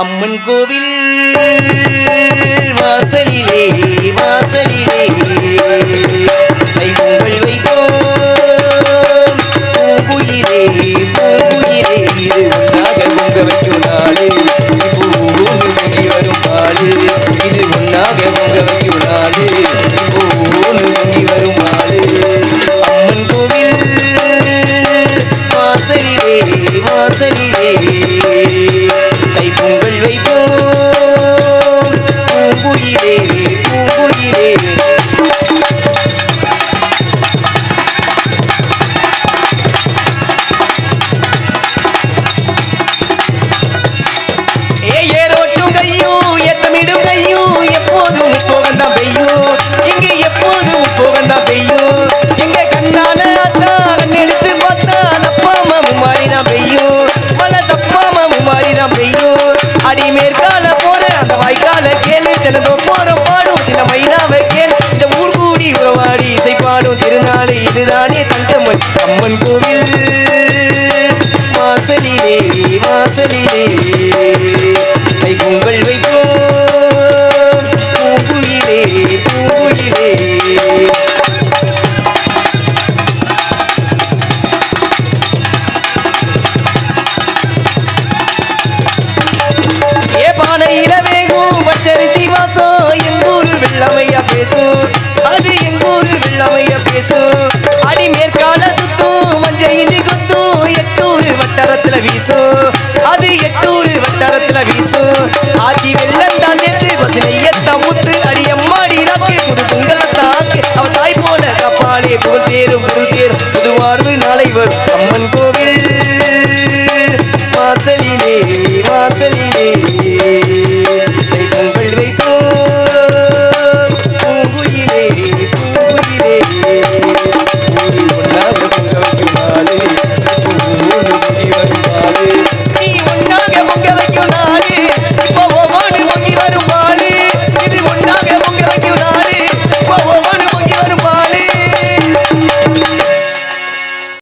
அம்மன் கோவில் வாசலிலே வாசலிலே. தைப்பொங்கல் வைப்போம். பூங்குயிலே பூங்குயிலே. இது ஒன்றாக பொங்க வைக்கும் நாளு. பூமி பொங்கி வரும் பாலு இது ஒன்றாக பொங்க வைக்கும் நாளு. பூமி வரும் அம்மன் கோவில் வாசலிலே வாசலிலே. தைப்பொங்கல் வைப்போம். பூங்குயிலே பூங்குயிலே. ஏ ஏரோட்டும் கையும் எத்தமிடும் கையும் எப்போதும் மாலை இதுதானே தங்கமன் அம்மன் கோவில். வாசலிலே வாசலிலே. கை பொங்கல் வைப்போம். பூங்குயிலே பூங்குயிலே. ஏ பானையில வேகும் பச்சரிசி வாசம் எங்கூரு வெள்ளமையா பேசும். வெள்ள வீசு. ஆச்சி வெள்ளம் தான் சேர்த்து பசுனையத்தான் முத்து. அடியம்மாடி நாக்கு புது பொங்கலை அவ தாய் போல கப்பாலே புகழ் சேரும் புகழ் சேரும். புது வாழ்வு நாளை வரும். அம்மன் கோவில்.